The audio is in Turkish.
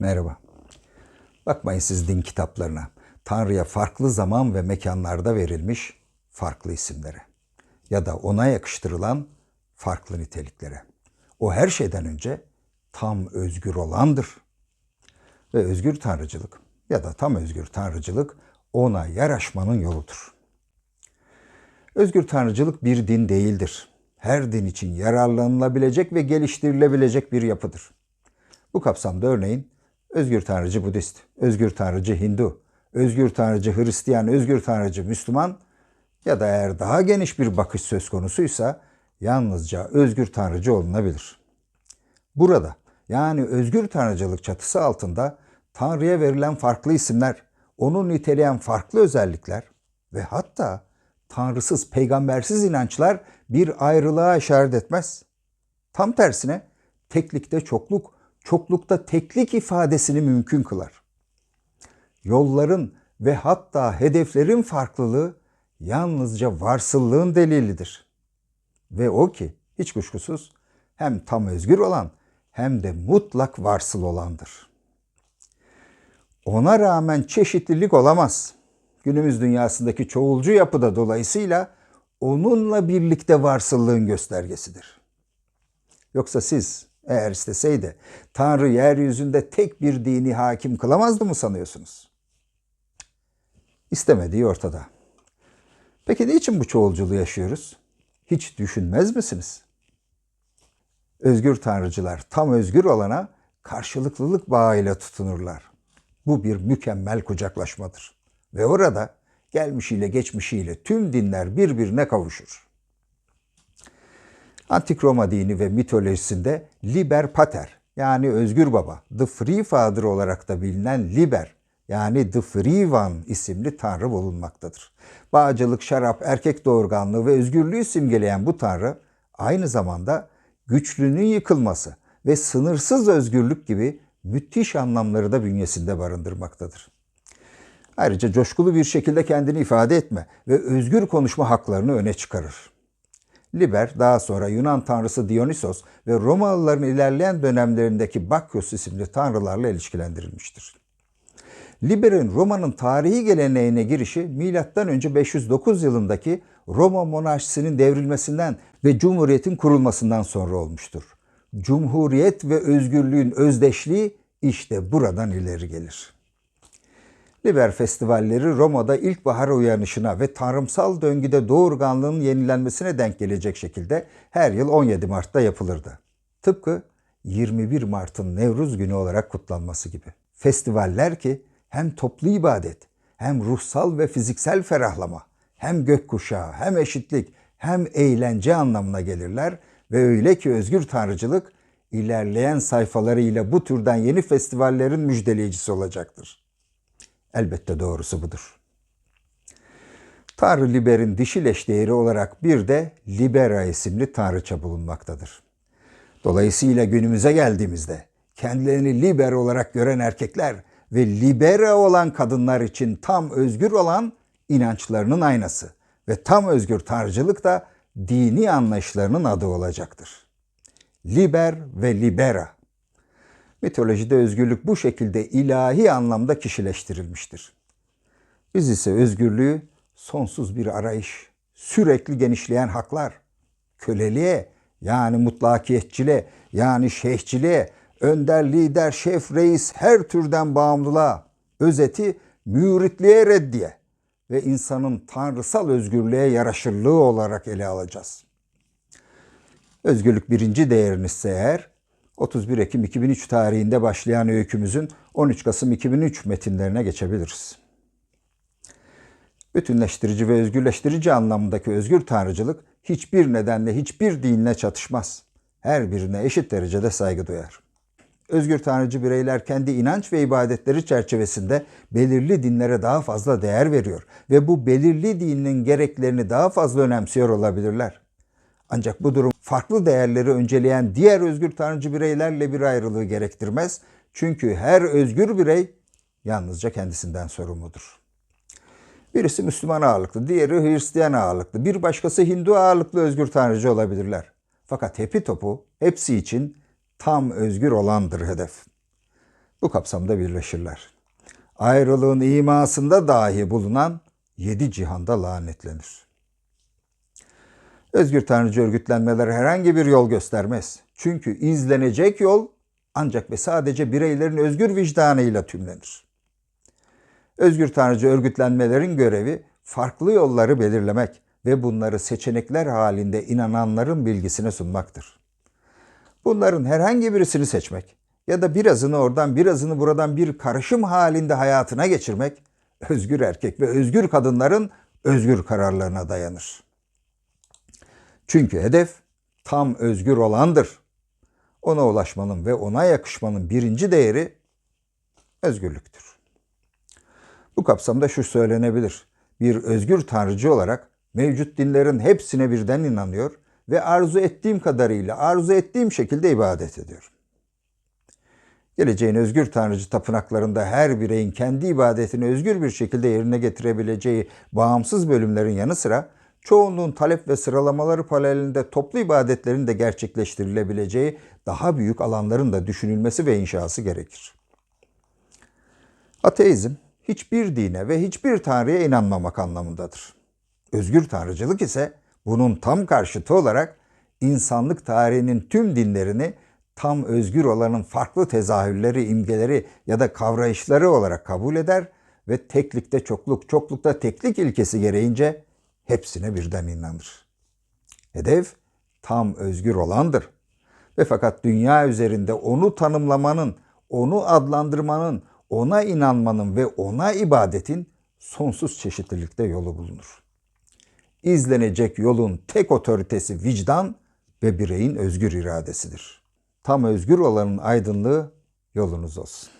Merhaba. Bakmayın siz din kitaplarına. Tanrı'ya farklı zaman ve mekanlarda verilmiş farklı isimlere ya da ona yakıştırılan farklı niteliklere. O her şeyden önce tam özgür olandır. Ve özgür tanrıcılık ya da tam özgür tanrıcılık ona yaraşmanın yoludur. Özgür tanrıcılık bir din değildir. Her din için yararlanılabilecek ve geliştirilebilecek bir yapıdır. Bu kapsamda örneğin özgür tanrıcı Budist, özgür tanrıcı Hindu, özgür tanrıcı Hristiyan, özgür tanrıcı Müslüman ya da eğer daha geniş bir bakış söz konusuysa yalnızca özgür tanrıcı olunabilir. Burada yani özgür tanrıcılık çatısı altında Tanrı'ya verilen farklı isimler, onu niteleyen farklı özellikler ve hatta tanrısız, peygambersiz inançlar bir ayrılığa işaret etmez. Tam tersine teklikte çokluk, çoklukta teklik ifadesini mümkün kılar. Yolların ve hatta hedeflerin farklılığı yalnızca varsıllığın delilidir. Ve o ki hiç kuşkusuz hem tam özgür olan hem de mutlak varsıl olandır. Ona rağmen çeşitlilik olamaz. Günümüz dünyasındaki çoğulcu yapıda dolayısıyla onunla birlikte varsıllığın göstergesidir. Yoksa siz eğer isteseydi Tanrı yeryüzünde tek bir dini hakim kılamazdı mı sanıyorsunuz? İstemediği ortada. Peki niçin bu çoğulculuğu yaşıyoruz? Hiç düşünmez misiniz? Özgür tanrıcılar tam özgür olana karşılıklılık bağıyla tutunurlar. Bu bir mükemmel kucaklaşmadır. Ve orada gelmişiyle geçmişiyle tüm dinler birbirine kavuşur. Antik Roma dini ve mitolojisinde Liber Pater yani özgür baba, The Free Father olarak da bilinen Liber yani The Free One isimli tanrı bulunmaktadır. Bağcılık, şarap, erkek doğurganlığı ve özgürlüğü simgeleyen bu tanrı aynı zamanda güçlünün yıkılması ve sınırsız özgürlük gibi müthiş anlamları da bünyesinde barındırmaktadır. Ayrıca coşkulu bir şekilde kendini ifade etme ve özgür konuşma haklarını öne çıkarır. Liber daha sonra Yunan tanrısı Dionysos ve Romalıların ilerleyen dönemlerindeki Baküs isimli tanrılarla ilişkilendirilmiştir. Liber'in Roma'nın tarihi geleneğine girişi M.Ö. 509 yılındaki Roma monarşisinin devrilmesinden ve Cumhuriyet'in kurulmasından sonra olmuştur. Cumhuriyet ve özgürlüğün özdeşliği işte buradan ileri gelir. Liber festivalleri Roma'da ilkbahar uyanışına ve tanrımsal döngüde doğurganlığın yenilenmesine denk gelecek şekilde her yıl 17 Mart'ta yapılırdı. Tıpkı 21 Mart'ın Nevruz günü olarak kutlanması gibi. Festivaller ki hem toplu ibadet, hem ruhsal ve fiziksel ferahlama, hem gökkuşağı, hem eşitlik, hem eğlence anlamına gelirler ve öyle ki özgür tanrıcılık ilerleyen sayfalarıyla bu türden yeni festivallerin müjdeleyicisi olacaktır. Elbette doğrusu budur. Tanrı Liber'in dişil eşdeğeri olarak bir de Libera isimli tanrıça bulunmaktadır. Dolayısıyla günümüze geldiğimizde kendilerini liber olarak gören erkekler ve libera olan kadınlar için tam özgür olan inançlarının aynası ve tam özgür tanrıcılık da dini anlayışlarının adı olacaktır. Liber ve libera. Mitolojide özgürlük bu şekilde ilahi anlamda kişileştirilmiştir. Biz ise özgürlüğü sonsuz bir arayış, sürekli genişleyen haklar, köleliğe yani mutlakiyetçiliğe yani şeyhçiliğe, önder, lider, şef, reis her türden bağımlılığa, özeti müritliğe reddiye ve insanın tanrısal özgürlüğe yaraşırlığı olarak ele alacağız. Özgürlük birinci değerinizse eğer 31 Ekim 2003 tarihinde başlayan öykümüzün 13 Kasım 2003 metinlerine geçebiliriz. Bütünleştirici ve özgürleştirici anlamındaki özgür tanrıcılık hiçbir nedenle hiçbir dinle çatışmaz. Her birine eşit derecede saygı duyar. Özgür tanrıcı bireyler kendi inanç ve ibadetleri çerçevesinde belirli dinlere daha fazla değer veriyor ve bu belirli dinin gereklerini daha fazla önemsiyor olabilirler. Ancak bu durum farklı değerleri önceleyen diğer özgür tanrıcı bireylerle bir ayrılığı gerektirmez. Çünkü her özgür birey yalnızca kendisinden sorumludur. Birisi Müslüman ağırlıklı, diğeri Hristiyan ağırlıklı, bir başkası Hindu ağırlıklı özgür tanrıcı olabilirler. Fakat hepi topu hepsi için tam özgür olandır hedef. bu kapsamda birleşirler. Ayrılığın imasında dahi bulunan yedi cihanda lanetlenir. Özgür Tanrıcı örgütlenmeler herhangi bir yol göstermez. Çünkü izlenecek yol ancak ve sadece bireylerin özgür vicdanıyla tümlenir. Özgür Tanrıcı örgütlenmelerin görevi farklı yolları belirlemek ve bunları seçenekler halinde inananların bilgisine sunmaktır. Bunların herhangi birisini seçmek ya da birazını oradan birazını buradan bir karışım halinde hayatına geçirmek özgür erkek ve özgür kadınların özgür kararlarına dayanır. Çünkü hedef tam özgür olandır. Ona ulaşmanın ve ona yakışmanın birinci değeri özgürlüktür. Bu kapsamda şu söylenebilir. Bir özgür tanrıcı olarak mevcut dinlerin hepsine birden inanıyor ve arzu ettiğim kadarıyla, arzu ettiğim şekilde ibadet ediyorum. Geleceğin özgür tanrıcı tapınaklarında her bireyin kendi ibadetini özgür bir şekilde yerine getirebileceği bağımsız bölümlerin yanı sıra çoğunluğun talep ve sıralamaları paralelinde toplu ibadetlerin de gerçekleştirilebileceği daha büyük alanların da düşünülmesi ve inşası gerekir. Ateizm hiçbir dine ve hiçbir tanrıya inanmamak anlamındadır. Özgür tanrıcılık ise bunun tam karşıtı olarak insanlık tarihinin tüm dinlerini tam özgür olanın farklı tezahürleri, imgeleri ya da kavrayışları olarak kabul eder ve teklikte çokluk, çoklukta teklik ilkesi gereğince hepsine birden inanır. Hedef tam özgür olandır. Ve fakat dünya üzerinde onu tanımlamanın, onu adlandırmanın, ona inanmanın ve ona ibadetin sonsuz çeşitlilikte yolu bulunur. İzlenecek yolun tek otoritesi vicdan ve bireyin özgür iradesidir. Tam özgür olanın aydınlığı yolunuz olsun.